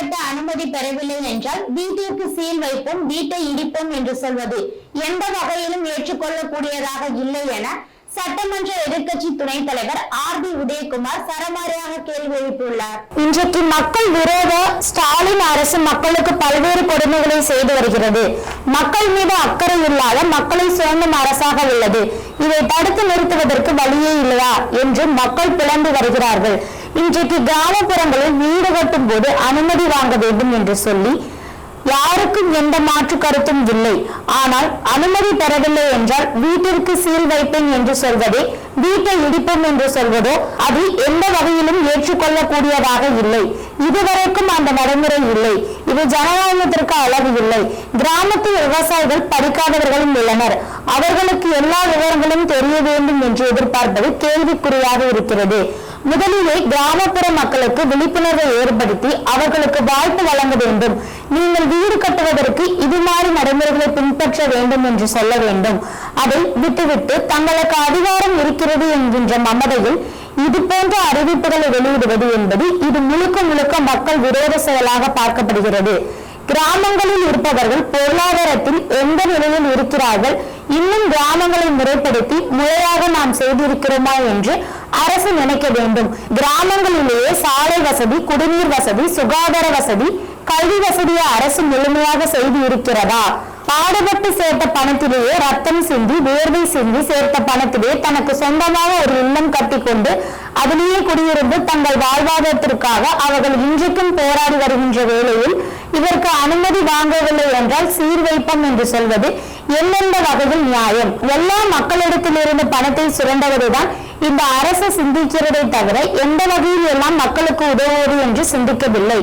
கட்ட அனுமதி பெறவில்லை என்றால் வீட்டிற்கு சீல் வைப்போம் வீட்டை இடிப்போம் என்று சொல்வது எந்த வகையிலும் ஏற்றுக்கொள்ளக்கூடியதாக இல்லை என சட்டமன்ற எதிர்கட்சி துணைத் தலைவர் ஆர் பி உதயகுமார் சரமாரியாக கேள்வி எழுப்பியுள்ளார். இன்றைக்கு மக்கள் விரோத ஸ்டாலின் அரசு மக்களுக்கு பல்வேறு கொடுமைகளை செய்து வருகிறது. மக்கள் மீது அக்கறை இல்லாத மக்களை சுரண்டும் அரசாக உள்ளது. இதை தடுத்து நிறுத்துவதற்கு வழியே இல்லையா என்று மக்கள் பிளந்து வருகிறார்கள். இன்றைக்கு கிராமப்புறங்களில் வீடு கட்டும் போது அனுமதி வாங்க வேண்டும் என்று சொல்லி யாருக்கும் எந்த மாற்று கருத்தும் இல்லை. ஆனால் அனுமதி பெறவில்லை என்றால் வீட்டிற்கு சீல் வைப்பேன் என்று சொல்வதே வீட்டை இடிப்போம் என்று சொல்வதோ அது எந்த வகையிலும் ஏற்றுக்கொள்ளக்கூடியதாக இல்லை. இதுவரைக்கும் அந்த நடைமுறை இல்லை. இது ஜனநாயகத்திற்கு அளவு இல்லை. கிராமத்தில் விவசாயிகள் படிக்காதவர்களும் உள்ளனர். அவர்களுக்கு எல்லா விவரங்களும் தெரிய வேண்டும் என்று எதிர்பார்ப்பது கேள்விக்குறியாக இருக்கிறது. முதலிலே கிராமப்புற மக்களுக்கு விழிப்புணர்வை ஏற்படுத்தி அவர்களுக்கு வாய்ப்பு வழங்க வேண்டும். நீங்கள் வீடு கட்டுவதற்கு இது மாதிரி நடைமுறைகளை பின்பற்ற வேண்டும் என்று சொல்ல வேண்டும். அதை விட்டுவிட்டு தங்களுக்கு அதிகாரம் இருக்கிறது என்கின்ற மமதையில் இது போன்ற அறிவிப்புகளை வெளியிடுவது என்பது இது முழுக்க முழுக்க மக்கள் விரோத செயலாக பார்க்கப்படுகிறது. கிராமங்களில் இருப்பவர்கள் பொருளாதாரத்தில் எந்த நிலையில் இருக்கிறார்கள்? இன்னும் கிராமங்களை முறைப்படுத்தி முறையாக நாம் செய்திருக்கிறோமா என்று அரசு நினைக்க வேண்டும். கிராமங்களிலேயே சாலை வசதி குடிநீர் வசதி சுகாதார வசதி கல்வி வசதியை அரசு முழுமையாக செய்து இருக்கிறதா? பாடுபட்டு சேர்த்த பணத்திலேயே ரத்தம் சிந்தி வேர்வை சிந்தி சேர்த்த பணத்திலே தனக்கு சொந்தமாக ஒரு இல்லம் கட்டிக்கொண்டு அதிலேயே குடியிருந்து தங்கள் வாழ்வாதாரத்திற்காக அவர்கள் இன்றைக்கும் போராடி வருகின்ற வேளையில் இதற்கு அனுமதி வாங்கவில்லை என்றால் சீர்வைப்பம் என்று சொல்வது எந்தெந்த வகையில் நியாயம்? எல்லா மக்களிடத்திலிருந்து பணத்தை சுரண்டவதுதான் இந்த அரசு சிந்திக்கிறதை தவிர எந்த வகையில் எல்லாம் மக்களுக்கு உதவுவது என்று சிந்திக்கவில்லை.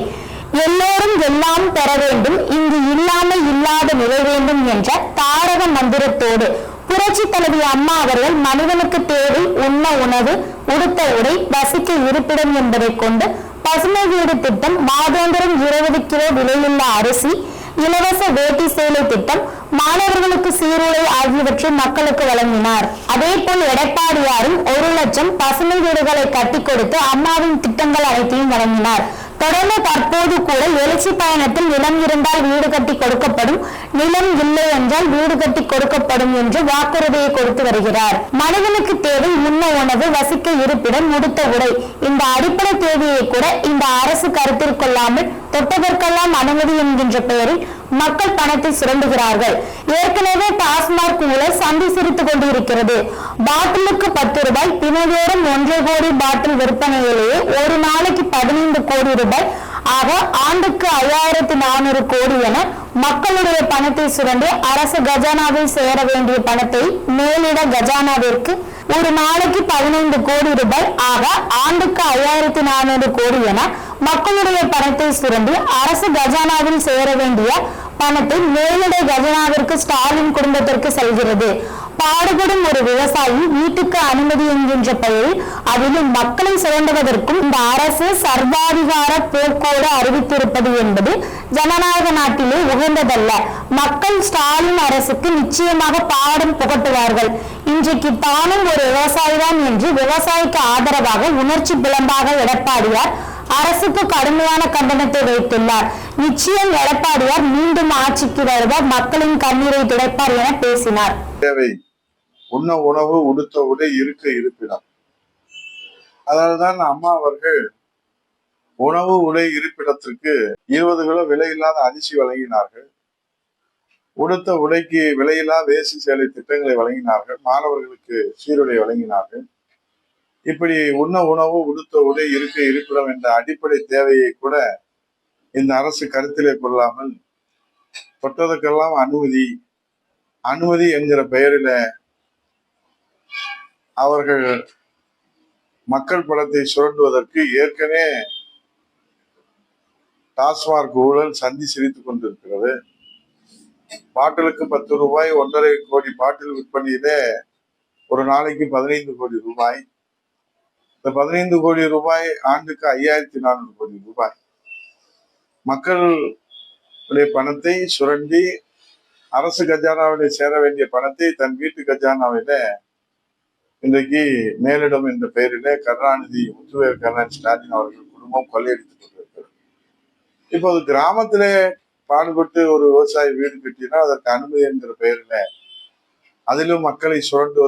எல்லோரும் எல்லாம் பெற வேண்டும் இங்கு இல்லாமல் இல்லாத நிலை வேண்டும் என்ற தாரக மந்திரத்தோடு புரட்சி தலைவி அம்மா அவர்கள் மனிதனுக்கு தேவை உண்ண உணவு உடுத்த உடை வசிக்க இருப்பிடம் என்பதை கொண்டு பசுமை வீடு திட்டம் மாதாந்திரம் இருபது கிலோ விலையுள்ள அரிசி இலவச வேட்டி சேலை திட்டம் மாணவர்களுக்கு சீருடை ஆகியவற்றை மக்களுக்கு வழங்கினார். அதே போல் எடப்பாடியாரும் ஒரு லட்சம் பசுமை வீடுகளை கட்டி கொடுத்து அம்மாவின் திட்டங்கள் அனைத்தையும் வழங்கினார். தொடர்ந்து தற்போது கூட எழுச்சி பயணத்தில் நிலம் இருந்தால் வீடு கட்டி கொடுக்கப்படும் நிலம் இல்லை என்றால் வீடு கட்டி கொடுக்கப்படும் என்று வாக்குறுதியை கொடுத்து வருகிறார். மனிதனுக்கு தேவை உண்ண உணவு வசிக்க இருப்பிடம் முடித்த உடை. இந்த அடிப்படை தேவையை கூட இந்த அரசு கருத்தில் கொள்ளாமல் தொட்டதற்கெல்லாம் அனுமதி என்கின்ற பெயரில் மக்கள் பணத்தை சுரண்டுகிறார்கள். ஏற்கனவே டாஸ்மாக் ஊழல் சந்தி சிரித்துக் கொண்டிருக்கிறது. பாட்டிலுக்கு பத்து ரூபாய் தினதோறும் ஒன்றரை கோடி பாட்டில் விற்பனையிலேயே ஒரு நாளைக்கு பதினைந்து கோடி ரூபாய் ஆக ஆண்டுக்கு ஐயாயிரத்தி நானூறு கோடி என மக்களுடைய பணத்தை சுரண்டி அரசு கஜானாவில் சேர வேண்டிய பணத்தை மேலிட கஜானாவிற்கு ஒரு நாளைக்கு பதினைந்து கோடி ரூபாய் ஆக ஆண்டுக்கு ஐயாயிரத்தி நானூறு கோடி என மக்களுடைய பணத்தை சுரண்டி அரசு கஜானாவில் சேர வேண்டிய பணத்தை மேலிட கஜனாவிற்கு ஸ்டாலின் குடும்பத்திற்கு செல்கிறது. பாடுபடும் ஒரு விவசாயி வீட்டுக்கு அனுமதி என்கின்ற பெயரில் அதிலும் மக்களை சுரண்டுவதற்கும் இந்த அரசு சர்வாதிகார போக்கோடு அறிவித்திருப்பது என்பது ஜனநாயக நாட்டிலே உகந்ததல்ல. மக்கள் ஸ்டாலின் அரசுக்கு நிச்சயமாக பாடம் புகட்டுவார்கள். இன்றைக்கு தானும் ஒரு விவசாயிதான் என்று விவசாயிக்கு ஆதரவாக உணர்ச்சி பிளம்பாக எடப்பாடியார் அரசுக்கு கடுமையான கண்டனத்தை வைத்துள்ளார். நிச்சயம் எடப்பாடியார் மீண்டும் ஆட்சிக்கு வருவார் மக்களின் கண்ணீரை துடைப்பார் என பேசினார். தேவை. உண்ண உணவு உடுத்த உடை இருக்க இருப்பிடம். அதனால்தான் அம்மா அவர்கள் உணவு உடை இருப்பிடத்திற்கு இருபது கிலோ விலையில்லாத அரிசி வழங்கினார்கள். உடுத்த உடைக்கு விலையில்லா வேசி சேலை திட்டங்களை வழங்கினார்கள். மாணவர்களுக்கு சீருடை வழங்கினார்கள். இப்படி உண்ண உணவு உடுத்த உடை இருக்க இருப்பிடம் என்ற அடிப்படை தேவையை கூட இந்த அரசு கருத்திலே கொள்ளாமல் தொட்டதுக்கெல்லாம் அனுமதி அனுமதி என்கிற பெயரில அவர்கள் மக்கள் படத்தை சுரண்டுவதற்கு ஏற்கனவே டாஸ்மார்க் ஊழல் சந்தி சிரித்துக் கொண்டிருக்கிறது. பாட்டிலுக்கு பத்து ரூபாய் ஒன்றரை கோடி பாட்டில் விற்பனையிலே ஒரு நாளைக்கு பதினைந்து கோடி ரூபாய். இந்த பதினைந்து கோடி ரூபாய் ஆண்டுக்கு ஐயாயிரத்தி நானூறு கோடி ரூபாய். மக்களுடைய பணத்தை சுரண்டி அரசு கஜானாவிலே சேர வேண்டிய பணத்தை தன் வீட்டு கஜானாவில இன்றைக்கு மேலிடம் என்ற பெயரிலே கருணாநிதி முத்துவேர் கருணாநிதி ஸ்டாலின் அவர்கள் குடும்பம் கொள்ளையடித்துக் கொண்டிருக்கிறது. இப்போது கிராமத்திலே பாடுபட்டு ஒரு விவசாயி வீடு கட்டினா அதற்கு அனுமதி என்கிற பெயரில் அதிலும் மக்களை சுரண்டுவது